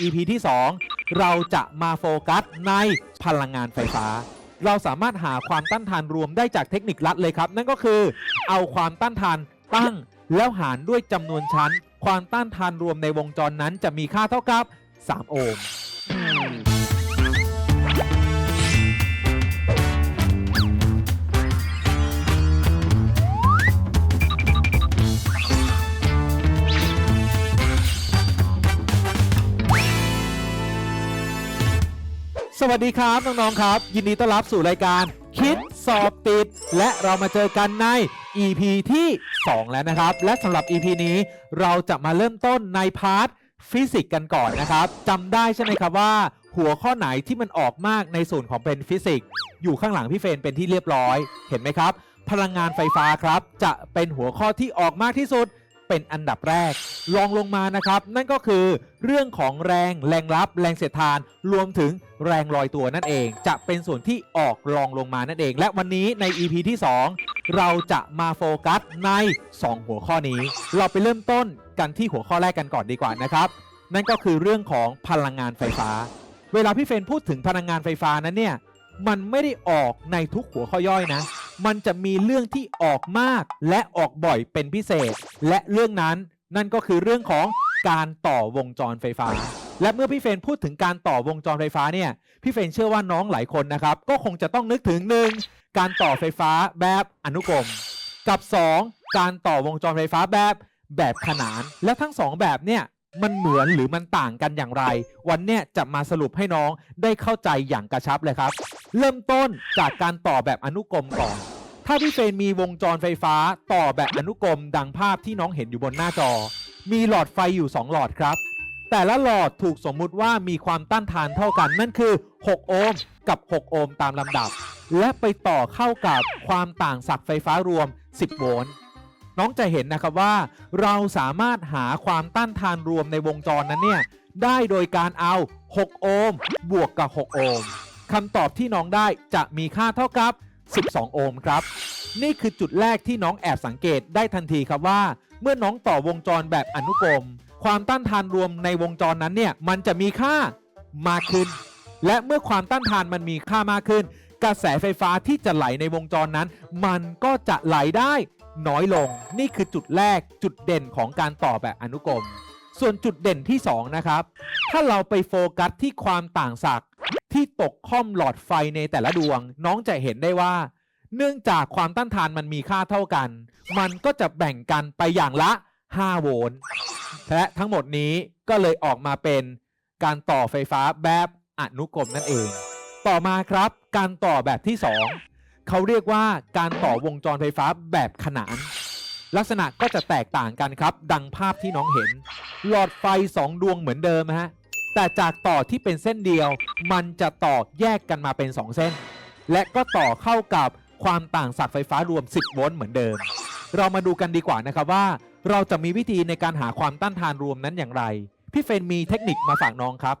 EP ที่ 2 เราจะมาโฟกัสในพลังงานไฟฟ้า เราสามารถหาความต้านทานรวมได้จากเทคนิคลัดเลยครับ นั่นก็คือเอาความต้านทานตั้งแล้วหารด้วยจำนวนชั้น ความต้านทานรวมในวงจรนั้นจะมีค่าเท่ากับ 3 โอห์ม วัสดีครับน้องๆครับ ยินดีต้อนรับสู่รายการ คิดสอบติด และเรามาเจอกันใน EP ที่ 2 แล้วนะครับ และสำหรับ EP นี้เราจะมาเริ่มต้นในพาร์ทฟิสิกส์กันก่อนนะครับจำได้ใช่ไหมครับว่า หัวข้อไหนที่มันออกมากในส่วนของเป็นฟิสิกส์อยู่ข้างหลังพี่เฟนเป็นที่เรียบร้อย เห็นไหมครับ พลังงานไฟฟ้าครับ จะเป็นหัวข้อที่ออกมากที่สุด เป็นอันดับแรกลองลงมานะครับ นั่นก็คือเรื่องของแรงแรงรับ แรงเสียดทาน รวมถึงแรงลอยตัวนั่นเอง จะเป็นส่วนที่ออกรองลงมานั่นเอง และวันนี้ใน EP ที่ 2 เราจะมาโฟกัสใน 2 หัวข้อนี้ เราไปเริ่มต้นกันที่หัวข้อแรกกันก่อนดีกว่านะครับ นั่นก็คือเรื่องของพลังงานไฟฟ้า เวลาพี่เฟนพูดถึงพลังงานไฟฟ้านั้นเนี่ยมันไม่ได้ออกในทุกหัวข้อย่อยนะ มันจะมีเรื่องที่ออกมากและออกบ่อยเป็นพิเศษ และเรื่องนั้นนั่นก็คือเรื่องของการต่อวงจรไฟฟ้า และเมื่อพี่เฟนพูดถึงการต่อวงจรไฟฟ้าเนี่ยพี่เฟนเชื่อว่าน้องหลายคนนะครับก็คงจะต้องนึกถึง 1. การต่อไฟฟ้าแบบอนุกรม กับ 2. การต่อวงจรไฟฟ้าแบบแบบขนาน และทั้ง 2 แบบเนี่ยมันเหมือนหรือมันต่างกันอย่างไร วันเนี้ยจะมาสรุปให้น้องได้เข้าใจอย่างกระชับเลยครับ เริ่มต้นจากการต่อแบบอนุกรมก่อน ถ้าพี่เฟรนมีวงจรไฟฟ้าต่อแบบอนุกรมดังภาพที่น้องเห็นอยู่บนหน้าจอ มีหลอดไฟอยู่ 2 หลอดครับ แต่ละหลอดถูกสมมุติว่ามีความต้านทานเท่ากันนั่นคือ 6 โอห์มกับ 6 โอห์มตามลำดับ และไปต่อเข้ากับความต่างศักย์ไฟฟ้ารวม 10 โวลต์น้องจะเห็นนะครับว่า เราสามารถหาความต้านทานรวมในวงจรนั้นเนี่ยได้โดยการเอา 6 โอห์มบวกกับ 6 โอห์ม คำตอบที่น้องได้จะมีค่าเท่ากับ 12 โอห์มครับ นี่คือจุดแรกที่น้องแอบสังเกตได้ทันทีครับว่า เมื่อน้องต่อวงจรแบบอนุกรม ความต้านทานรวมในวงจรนั้นเนี่ยมันจะมีค่ามากขึ้น และเมื่อความต้านทานมันมีค่ามากขึ้น กระแสไฟฟ้าที่จะไหลในวงจรนั้น มันก็จะไหลได้น้อยลง นี่คือจุดแรกจุดเด่นของการต่อแบบอนุกรม ส่วนจุดเด่นที่ 2 นะครับ ถ้าเราไปโฟกัสที่ความต่างศักย์ ที่ตกค่อมหลอดไฟในแต่ละดวง น้องจะเห็นได้ว่า เนื่องจากความต้านทานมันมีค่าเท่ากัน มันก็จะแบ่งกันไปอย่างละ 5 โวลต์และทั้งหมดนี้ก็เลยออกมาเป็นการต่อไฟฟ้าแบบอนุกรมนั่นเอง ต่อมาครับ การต่อแบบที่ 2 เขาเรียกว่าการต่อวงจรไฟฟ้าแบบขนาน ลักษณะก็จะแตกต่างกันครับ ดังภาพที่น้องเห็น หลอดไฟ 2 ดวงเหมือนเดิมฮะ แต่จากต่อที่เป็นเส้นเดียว มันจะต่อแยกกันมาเป็น 2 เส้น และก็ต่อเข้ากับความต่างศักย์ไฟฟ้ารวม 10 โวลต์เหมือนเดิม เรามาดูกันดีกว่านะครับว่า เราจะมีวิธีในการหาความต้านทานรวมนั้นอย่างไร พี่เฟนมีเทคนิคมาฝากน้องครับ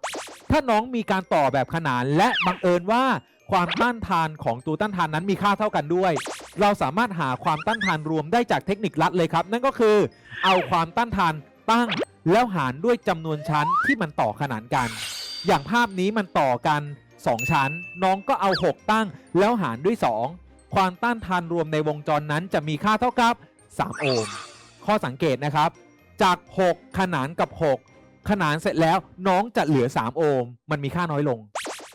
ถ้าน้องมีการต่อแบบขนานและบังเอิญว่าความต้านทานของตัวต้านทานนั้นมีค่าเท่ากันด้วย เราสามารถหาความต้านทานรวมได้จากเทคนิคลัดเลยครับ นั่นก็คือ เอาความต้านทานตั้ง แล้วหารด้วยจำนวนชั้นที่มันต่อขนานกัน อย่างภาพนี้มันต่อกัน 2 ชั้น น้องก็เอา 6 ตั้ง แล้วหารด้วย 2 ความต้านทานรวมในวงจรนั้นจะมีค่าเท่ากับ 3 โอห์มข้อสังเกตนะครับ จาก 6 ขนานกับ 6 ขนานเสร็จแล้วน้องจะเหลือ 3 โอห์มมันมีค่าน้อยลง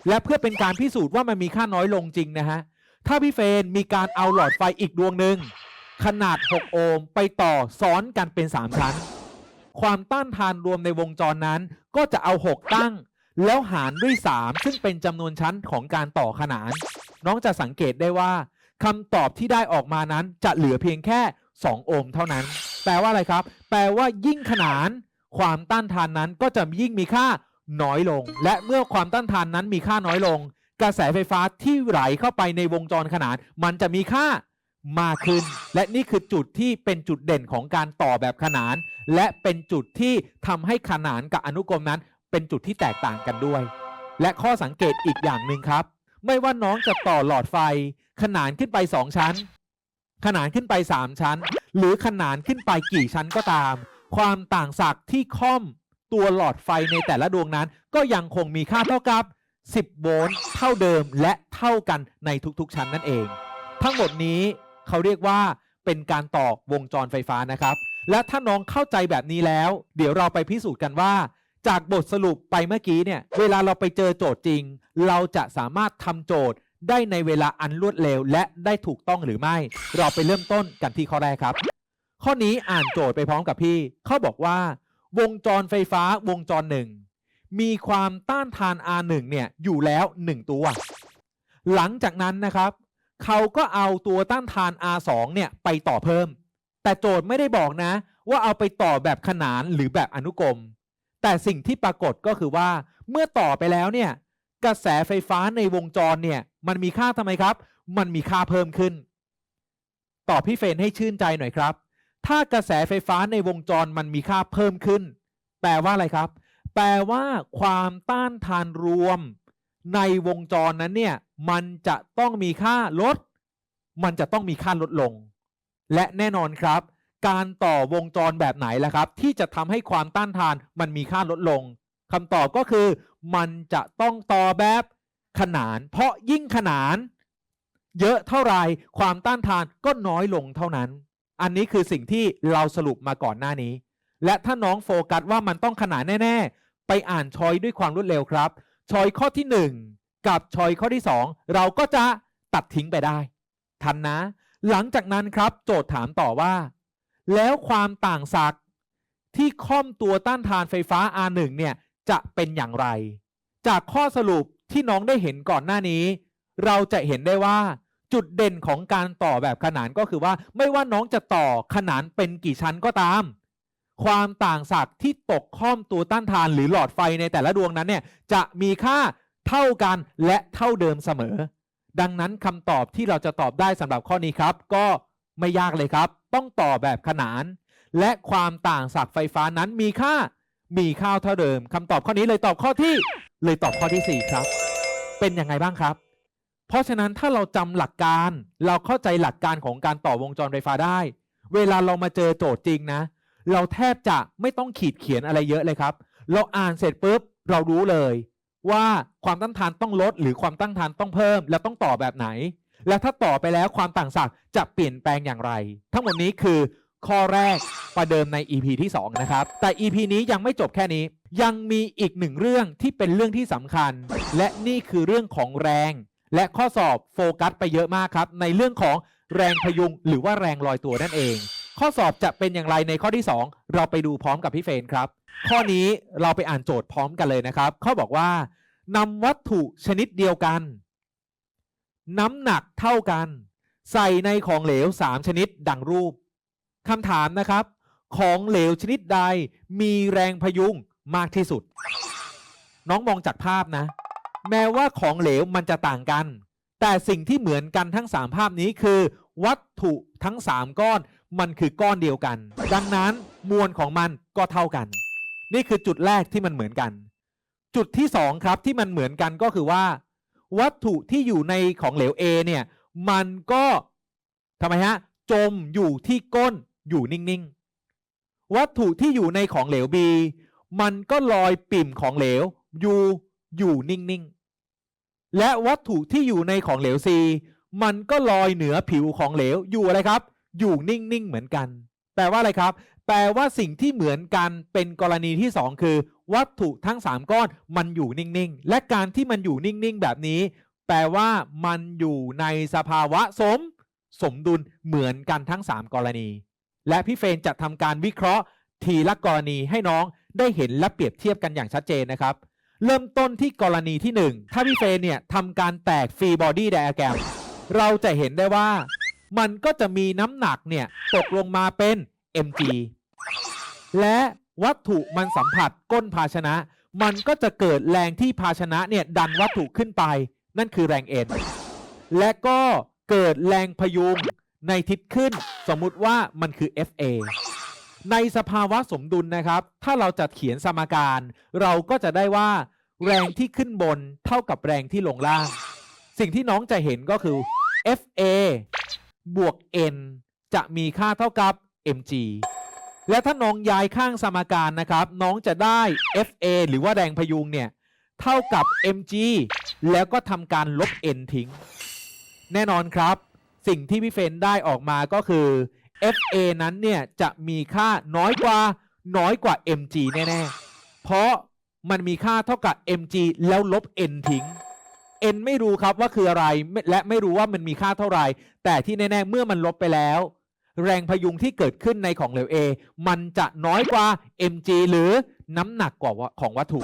และเพื่อเป็นการพิสูจน์ว่ามันมีค่าน้อยลงจริงนะฮะถ้าพี่เฟนมีการเอาหลอดไฟอีกดวงหนึ่งขนาด 6 โอห์มไปต่อซ้อนกันเป็น 3 ชั้น ความต้านทานรวมในวงจรนั้น ก็จะเอา 6 ตั้ง แล้วหารด้วย 3 ซึ่งเป็นจำนวนชั้นของการต่อขนาน น้องจะสังเกตได้ว่าคำตอบที่ได้ออกมานั้นจะเหลือเพียงแค่ 2 โอห์มเท่านั้น แปลว่าอะไรครับ แปลว่ายิ่งขนาน ความต้านทานนั้นก็จะยิ่งมีค่าน้อยลง และเมื่อความต้านทานนั้นมีค่าน้อยลง กระแสไฟฟ้าที่ไหลเข้าไปในวงจรขนาน มันจะมีค่า มากขึ้น และนี่คือจุดที่เป็นจุดเด่นของการต่อแบบขนาน และเป็นจุดที่ทำให้ขนานกับอนุกรมนั้น เป็นจุดที่แตกต่างกันด้วย และข้อสังเกตอีกอย่างหนึ่งครับ ไม่ว่าน้องจะต่อหลอดไฟ ขนานขึ้นไป 2 ชั้น ขนานขึ้นไป 3 ชั้น หรือขนานขึ้นไปกี่ชั้นก็ตาม ความต่างศักย์ที่ค่อมตัวหลอดไฟในแต่ละดวงนั้น ก็ยังคงมีค่าเท่ากับ 10 โวลต์เท่าเดิมและเท่ากันในทุกๆ ชั้นนั่นเอง ทั้งหมดนี้ เขาเรียกว่าเป็นการต่อวงจรไฟฟ้านะครับ และถ้าน้องเข้าใจแบบนี้แล้ว เดี๋ยวเราไปพิสูจน์กันว่า จากบทสรุปไปเมื่อกี้เนี่ย เวลาเราไปเจอโจทย์จริง เราจะสามารถทำโจทย์ได้ในเวลาอันรวดเร็ว และได้ถูกต้องหรือไม่ เราไปเริ่มต้นกันที่ข้อแรกครับ ข้อนี้อ่านโจทย์ไปพร้อมกับพี่ เขาบอกว่า วงจรไฟฟ้าวงจรหนึ่งมีความต้านทาน R1 เนี่ยอยู่แล้ว 1 ตัว หลังจากนั้นนะครับ เขาก็เอาตัวต้านทาน R2 เนี่ยไปต่อเพิ่ม แต่โจทย์ไม่ได้บอกนะ ว่าเอาไปต่อแบบขนานหรือแบบอนุกรม แต่สิ่งที่ปรากฏก็คือว่า เมื่อต่อไปแล้วเนี่ย กระแสไฟฟ้าในวงจรเนี่ย มันมีค่าทำไมครับ มันมีค่าเพิ่มขึ้น ตอบพี่เฟนให้ชื่นใจหน่อยครับ ถ้ากระแสไฟฟ้าในวงจรมันมีค่าเพิ่มขึ้น แปลว่าอะไรครับ แปลว่าความต้านทานรวม ในวงจรนั้นเนี่ยมันจะต้องมีค่าลด มันจะต้องมีค่าลดลง และแน่นอนครับ การต่อวงจรแบบไหนล่ะครับ ที่จะทำให้ความต้านทานมันมีค่าลดลงคำตอบก็คือ มันจะต้องต่อแบบขนาน เพราะยิ่งขนาน เยอะเท่าไรความต้านทานก็น้อยลงเท่านั้น อันนี้คือสิ่งที่เราสรุปมาก่อนหน้านี้ และถ้าน้องโฟกัสว่ามันต้องขนานแน่ ๆ ไปอ่านชอยด้วยความรวดเร็วครับ ชอยข้อที่ 1 กับชอยข้อที่ 2 เราก็จะตัดทิ้งไปได้ ทันนะ หลังจากนั้นครับ โจทย์ถามต่อว่า แล้วความต่างศักย์ที่ค่อมตัวต้านทานไฟฟ้า R1 เนี่ยจะเป็นอย่างไร จากข้อสรุปที่น้องได้เห็นก่อนหน้านี้ เราจะเห็นได้ว่าจุดเด่นของการต่อแบบขนานก็คือว่า ไม่ว่าน้องจะต่อขนานเป็นกี่ชั้นก็ตาม ความต่างศักย์ที่ตกข้อมตัวต้านทานหรือหลอดไฟในแต่ละดวงนั้นเนี่ยจะมีค่าเท่ากันและเท่าเดิมเสมอ ดังนั้นคำตอบที่เราจะตอบได้สำหรับข้อนี้ครับ ก็ไม่ยากเลยครับ ต้องต่อแบบขนาน และความต่างศักย์ไฟฟ้านั้นมีค่ามีค่าเท่าเดิมคำตอบข้อนี้เลยตอบข้อที่เลยตอบข้อที่ 4 ครับ เป็นยังไงบ้างครับ เพราะฉะนั้นถ้าเราจำหลักการ เราเข้าใจหลักการของการต่อวงจรไฟฟ้าได้ เวลาเรามาเจอโจทย์จริงนะ เราแทบจะไม่ต้องขีดเขียนอะไรเยอะเลยครับ เราอ่านเสร็จปุ๊บเรารู้เลยว่าความต้านทานต้องลด หรือความต้านทานต้องเพิ่ม แล้วต้องต่อแบบไหน และถ้าต่อไปแล้วความต่างศักย์จะเปลี่ยนแปลงอย่างไร ทั้งหมดนี้คือข้อแรกประเดิมใน EP ที่ 2 นะครับ แต่ EP นี้ยังไม่จบแค่นี้ ยังมีอีกหนึ่งเรื่องที่เป็นเรื่องที่สำคัญ และนี่คือเรื่องของแรง และข้อสอบโฟกัสไปเยอะมากครับ ในเรื่องของแรงพยุงหรือว่าแรงลอยตัวนั่นเอง ข้อสอบจะเป็นอย่างไรในข้อที่ 2 เราไปดูพร้อมกับพี่เฟนครับ ข้อนี้เราไปอ่านโจทย์พร้อมกันเลยนะครับ เขาบอกว่านำวัตถุชนิดเดียวกัน น้ำหนักเท่ากัน ใส่ในของเหลว 3 ชนิดดังรูปคำถามนะครับ ของเหลวชนิดใดมีแรงพยุงมากที่สุด น้องมองจากภาพนะ แม้ว่าของเหลวมันจะต่างกัน แต่สิ่งที่เหมือนกันทั้ง 3 ภาพนี้คือ วัตถุทั้ง 3 ก้อน มันคือก้อนเดียวกัน ดังนั้นมวลของมันก็เท่ากัน นี่คือจุดแรกที่มันเหมือนกัน จุดที่2ครับที่มันเหมือนกันก็คือว่า วัตถุที่อยู่ในของเหลว A เนี่ยมันก็ทำไมฮะจมอยู่ที่ก้นอยู่นิ่งๆ วัตถุที่อยู่ในของเหลว B มันก็ลอยปิ่มของเหลวอยู่อยู่นิ่งๆ และวัตถุที่อยู่ในของเหลว C มันก็ลอยเหนือผิวของเหลวอยู่อะไรครับ อยู่นิ่งๆเหมือนกัน แปลว่าอะไรครับ แปลว่าสิ่งที่เหมือนกันเป็นกรณีที่ 2 คือ วัตถุทั้ง 3 ก้อนมันอยู่นิ่งๆ และการที่มันอยู่นิ่งๆ แบบนี้ แปลว่ามันอยู่ในสภาวะสม สมดุลเหมือนกันทั้ง 3 กรณี และพี่เฟนจะทำการวิเคราะห์ ทีละกรณีให้น้องได้เห็นและเปรียบเทียบกันอย่างชัดเจนนะครับ เริ่มต้นที่กรณีที่ 1 ถ้าพี่เฟนเนี่ยทำการแตกฟรีบอดี้ไดอะแกรมเราจะเห็นได้ว่า มันก็จะมีน้ำหนักเนี่ยตกลงมาเป็น mg และวัตถุมันสัมผัสก้นภาชนะ มันก็จะเกิดแรงที่ภาชนะเนี่ยดันวัตถุขึ้นไป นั่นคือแรง N และก็เกิดแรงพยุงในทิศขึ้น สมมุติว่ามันคือ FA ในสภาวะสมดุลนะครับ ถ้าเราจะเขียนสมการ เราก็จะได้ว่า แรงที่ขึ้นบนเท่ากับแรงที่ลงล่าง สิ่งที่น้องจะเห็นก็คือ FA บวก N จะมีค่าเท่ากับ mg และถ้าน้องย้ายข้างสมการนะครับ น้องจะได้ FA หรือว่าแรงพยุงเนี่ย เท่ากับ mg แล้วก็ทำการลบ n ทิ้ง แน่นอนครับ สิ่งที่พี่เฟนได้ออกมาก็คือ FA นั้นเนี่ยจะมีค่าน้อยกว่าน้อยกว่า mg แน่ ๆ เพราะมันมีค่าเท่ากับ mg แล้วลบ n ทิ้ง n ไม่รู้ครับว่าคืออะไร และไม่รู้ว่ามันมีค่าเท่าไหร่ แต่ที่แน่ๆ เมื่อมันลบไปแล้ว แรงพยุงที่เกิดขึ้นในของเหลว A มันจะน้อยกว่า mg หรือน้ำหนักกว่าของวัตถุ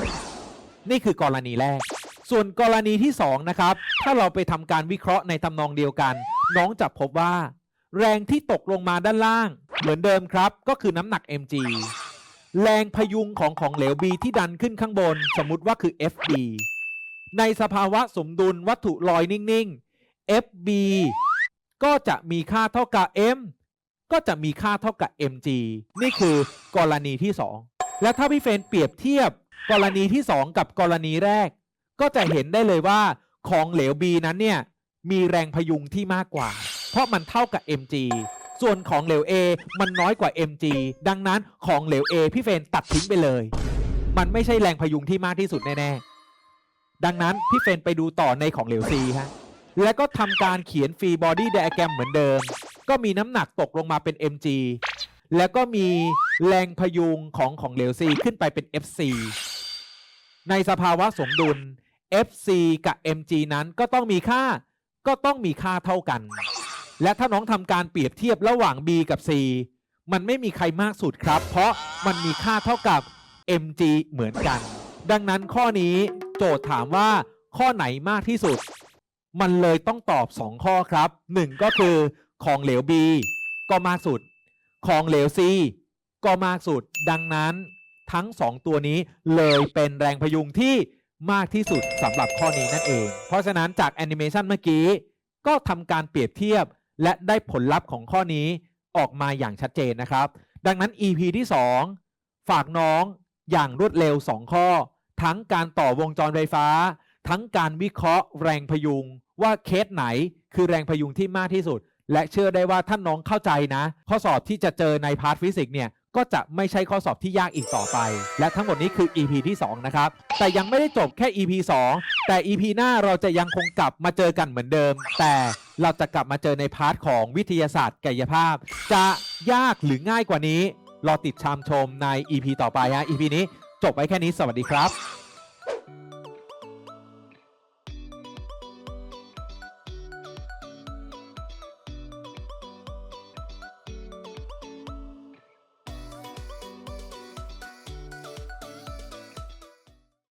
นี่คือกรณีแรก ส่วนกรณีที่ 2 นะครับ ถ้าเราไปทำการวิเคราะห์ในตำนองเดียวกัน น้องจะพบว่า แรงที่ตกลงมาด้านล่าง เหมือนเดิมครับ ก็คือน้ำหนัก mg แรงพยุงของของเหลว B ที่ดันขึ้นข้างบน สมมุติว่าคือ FB ในสภาวะสมดุลวัตถุลอยนิ่งๆ FB ก็จะมีค่าเท่ากับ m ก็จะมีค่าเท่ากับ mg นี่คือกรณีที่ 2 และถ้าพี่เฟนเปรียบเทียบกรณีที่ 2 กับกรณีแรก ก็จะเห็นได้เลยว่าของเหลว B นั้นเนี่ยมีแรงพยุงที่มากกว่า เพราะมันเท่ากับ mg ส่วนของเหลว A มันน้อยกว่า mg ดังนั้นของเหลว A พี่เฟนตัดทิ้งไปเลย มันไม่ใช่แรงพยุงที่มากที่สุดแน่ๆ ดังนั้นพี่เฟนไปดูต่อในของเหลว C ฮะและก็ทำการเขียนฟรีบอดี้ไดอะแกรมเหมือนเดิม ก็มีน้ำหนักตกลงมาเป็น mg แล้วก็มีแรงพยุงของของเหลว C ขึ้นไปเป็น fc ในสภาวะสมดุล fc กับ mg นั้นก็ต้องมีค่าก็ต้องมีค่าเท่ากัน และถ้าน้องทำการเปรียบเทียบระหว่าง b กับ c มันไม่มีใครมากสุดครับ เพราะมันมีค่าเท่ากับ mg เหมือนกัน ดังนั้นข้อนี้ โจทย์ถามว่าข้อไหนมากที่สุด มันเลยต้องตอบ 2 ข้อครับ 1 ก็คือของเหลว B ก็มากสุด ของเหลว C ก็มากสุด ดังนั้นทั้ง 2 ตัวนี้เลยเป็นแรงพยุงที่มากที่สุดสำหรับข้อนี้นั่นเอง เพราะฉะนั้นจากแอนิเมชันเมื่อกี้ ก็ทำการเปรียบเทียบ และได้ผลลัพธ์ของข้อนี้ออกมาอย่างชัดเจนนะครับ ดังนั้น EP ที่ 2 ฝากน้องอย่างรวดเร็ว 2 ข้อ ทั้งการต่อวงจรไฟฟ้า ทั้งการวิเคราะห์แรงพยุง ว่าเคสไหนคือแรงพยุงที่มากที่สุด และเชื่อได้ว่าท่านน้องเข้าใจนะ ข้อสอบที่จะเจอในพาร์ทฟิสิกส์เนี่ยก็จะไม่ใช่ข้อสอบที่ยากอีกต่อไป และทั้งหมดนี้คือ EP ที่ 2 นะครับ แต่ยังไม่ได้จบแค่ EP 2 แต่ EP หน้าเราจะยังคงกลับมาเจอกันเหมือนเดิม แต่เราจะกลับมาเจอในพาร์ทของวิทยาศาสตร์กายภาพ จะยากหรือง่ายกว่านี้ รอติดตามชมใน EP ต่อไปฮะ EP นี้ จบไว้แค่นี้สวัสดีครับ